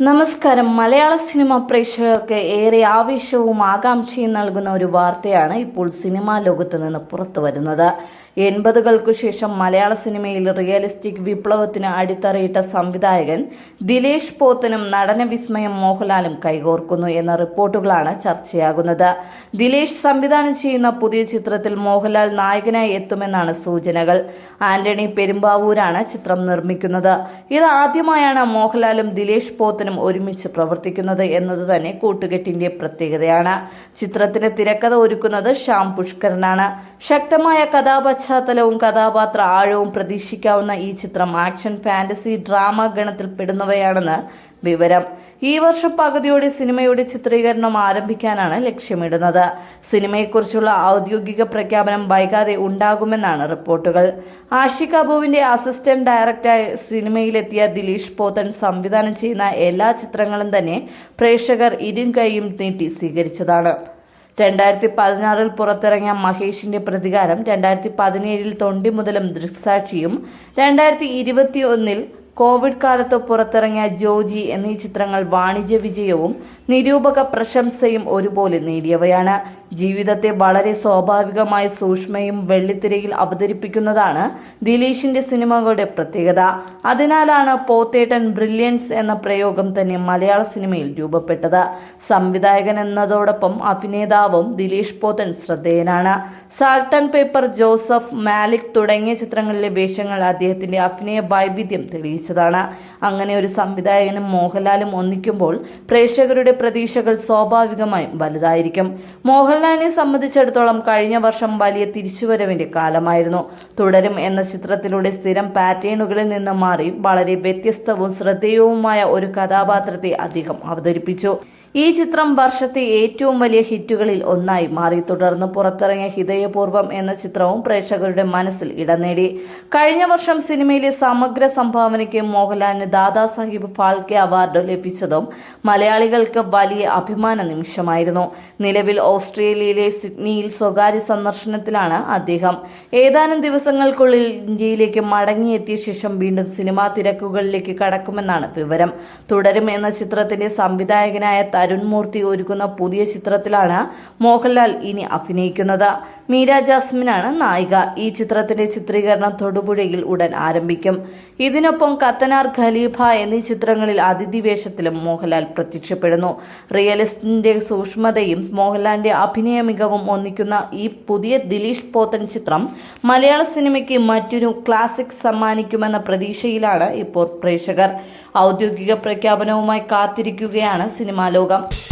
നമസ്കാരം. മലയാള സിനിമ പ്രേക്ഷകർക്ക് ഏറെ ആവേശവും ആകാംക്ഷയും നൽകുന്ന ഒരു വാർത്തയാണ് ഇപ്പോൾ സിനിമാ ലോകത്ത് നിന്ന് പുറത്തു വരുന്നത് എൺപതുകൾക്കു ശേഷം മലയാള സിനിമയിൽ റിയലിസ്റ്റിക് വിപ്ലവത്തിന് അടിത്തറയിട്ട സംവിധായകൻ ദിലേഷ് പോത്തനും നടന വിസ്മയം മോഹൻലാലും കൈകോർക്കുന്നു എന്ന റിപ്പോർട്ടുകളാണ് ചർച്ചയാകുന്നത്. ദിലേഷ് സംവിധാനം ചെയ്യുന്ന പുതിയ ചിത്രത്തിൽ മോഹൻലാൽ നായകനായി എത്തുമെന്നാണ് സൂചനകൾ. ആന്റണി പെരുമ്പാവൂരാണ് ചിത്രം നിർമ്മിക്കുന്നത്. ഇത് ആദ്യമായാണ് മോഹൻലാലും ദിലേഷ് പോത്തനും ഒരുമിച്ച് പ്രവർത്തിക്കുന്നത് എന്നത് തന്നെ കൂട്ടുകെട്ടിന്റെ പ്രത്യേകതയാണ്. ചിത്രത്തിന് തിരക്കഥ ഒരുക്കുന്നത് ശ്യാം പുഷ്കരനാണ്. ശക്തമായ കഥാപശ്ചാത്തലവും കഥാപാത്ര ആഴവും പ്രതീക്ഷിക്കാവുന്ന ഈ ചിത്രം ആക്ഷൻ ഫാന്റസി ഡ്രാമ ഗണത്തിൽ പെടുന്നവയാണെന്ന് വിവരം. ഈ വർഷം പകുതിയോടെ സിനിമയുടെ ചിത്രീകരണം ആരംഭിക്കാനാണ് ലക്ഷ്യമിടുന്നത്. സിനിമയെക്കുറിച്ചുള്ള ഔദ്യോഗിക പ്രഖ്യാപനം വൈകാതെ ഉണ്ടാകുമെന്നാണ് റിപ്പോർട്ടുകൾ. ആഷിഖ് അബുവിന്റെ അസിസ്റ്റന്റ് ഡയറക്ടറായി സിനിമയിലെത്തിയ ദിലീഷ് പോത്തൻ സംവിധാനം ചെയ്യുന്ന എല്ലാ ചിത്രങ്ങളും തന്നെ പ്രേക്ഷകർ ഇരും കൈയും നീട്ടി സ്വീകരിച്ചതാണ്. രണ്ടായിരത്തി പതിനാറിൽ പുറത്തിറങ്ങിയ മഹേഷിന്റെ പ്രതികാരം രണ്ടായിരത്തി പതിനേഴിൽ തൊണ്ടി മുതലും ദൃക്സാക്ഷിയും രണ്ടായിരത്തി ഇരുപത്തി ഒന്നിൽ കോവിഡ് കാലത്ത് പുറത്തിറങ്ങിയ ജോജി എന്നീ ചിത്രങ്ങൾ വാണിജ്യ വിജയവും നിരൂപക പ്രശംസയും ഒരുപോലെ നേടിയവയാണ്. ജീവിതത്തെ വളരെ സ്വാഭാവികമായ സൂക്ഷ്മയും വെള്ളിത്തിരയിൽ അവതരിപ്പിക്കുന്നതാണ് ദിലീഷിന്റെ സിനിമകളുടെ പ്രത്യേകത. അതിനാലാണ് പോത്തേട്ടൻ ബ്രില്യൻസ് എന്ന പ്രയോഗം തന്നെ മലയാള സിനിമയിൽ രൂപപ്പെട്ടത്. സംവിധായകൻ എന്നതോടൊപ്പം അഭിനേതാവും Dileesh Pothan ശ്രദ്ധേയനാണ്. Salt and pepper Joseph Malik തുടങ്ങിയ ചിത്രങ്ങളിലെ വേഷങ്ങൾ അദ്ദേഹത്തിന്റെ അഭിനയ വൈവിധ്യം തെളിയിച്ചതാണ്. അങ്ങനെ ഒരു സംവിധായകനും മോഹൻലാലും ഒന്നിക്കുമ്പോൾ പ്രേക്ഷകരുടെ പ്രതീക്ഷകൾ സ്വാഭാവികമായും വലുതായിരിക്കും. മോഹൻലാലിനെ സംബന്ധിച്ചിടത്തോളം കഴിഞ്ഞ വർഷം വലിയ തിരിച്ചുവരവിന്റെ കാലമായിരുന്നു. തുടരും എന്ന ചിത്രത്തിലൂടെ സ്ഥിരം പാറ്റേണുകളിൽ നിന്ന് മാറി വളരെ വ്യത്യസ്തവും ശ്രദ്ധേയവുമായ ഒരു കഥാപാത്രത്തെ അദ്ദേഹം അവതരിപ്പിച്ചു. ഈ ചിത്രം വർഷത്തെ ഏറ്റവും വലിയ ഹിറ്റുകളിൽ ഒന്നായി മാറി. തുടർന്ന് പുറത്തിറങ്ങിയ ഹൃദയപൂർവം എന്ന ചിത്രവും പ്രേക്ഷകരുടെ മനസ്സിൽ ഇടം നേടി. കഴിഞ്ഞ വർഷം സിനിമയിലെ സമഗ്ര സംഭാവനയ്ക്ക് മോഹൻലാലിന് ദാദാസാഹിബ് ഫാൽക്കെ അവാർഡ് ലഭിച്ചതും മലയാളികൾക്ക് വലിയ അഭിമാന നിമിഷമായിരുന്നു. നിലവിൽ ഓസ്ട്രേലിയയിലെ സിഡ്നിയിൽ സ്വകാര്യ സന്ദർശനത്തിലാണ് അദ്ദേഹം. ഏതാനും ദിവസങ്ങൾക്കുള്ളിൽ ഇന്ത്യയിലേക്ക് മടങ്ങിയെത്തിയ ശേഷം വീണ്ടും സിനിമാ തിരക്കുകളിലേക്ക് കടക്കുമെന്നാണ് വിവരം. തുടരും എന്ന ചിത്രത്തിന്റെ സംവിധായകനായ തരുൺ മൂർത്തി ഒരുക്കുന്ന പുതിയ ചിത്രത്തിലാണ് മോഹൻലാൽ ഇനി അഭിനയിക്കുന്നത്. മീര ജാസ്മിനാണ് നായിക. ഈ ചിത്രത്തിന്റെ ചിത്രീകരണം തൊടുപുഴയിൽ ഉടൻ ആരംഭിക്കും. ഇതിനൊപ്പം കത്തനാർ ഖലീഫ എന്നീ ചിത്രങ്ങളിൽ അതിഥി വേഷത്തിലും മോഹൻലാൽ പ്രത്യക്ഷപ്പെടുന്നു. റിയലിസ്റ്റിന്റെ സൂക്ഷ്മതയും മോഹൻലാലിന്റെ അഭിനയ മികവും ഒന്നിക്കുന്ന ഈ പുതിയ ദിലീഷ് പോത്തൻ ചിത്രം മലയാള സിനിമയ്ക്ക് മറ്റൊരു ക്ലാസിക് സമ്മാനിക്കുമെന്ന പ്രതീക്ഷയിലാണ് ഇപ്പോൾ പ്രേക്ഷകർ. ഔദ്യോഗിക പ്രഖ്യാപനവുമായി കാത്തിരിക്കുകയാണ് സിനിമാ ലോകം yoga.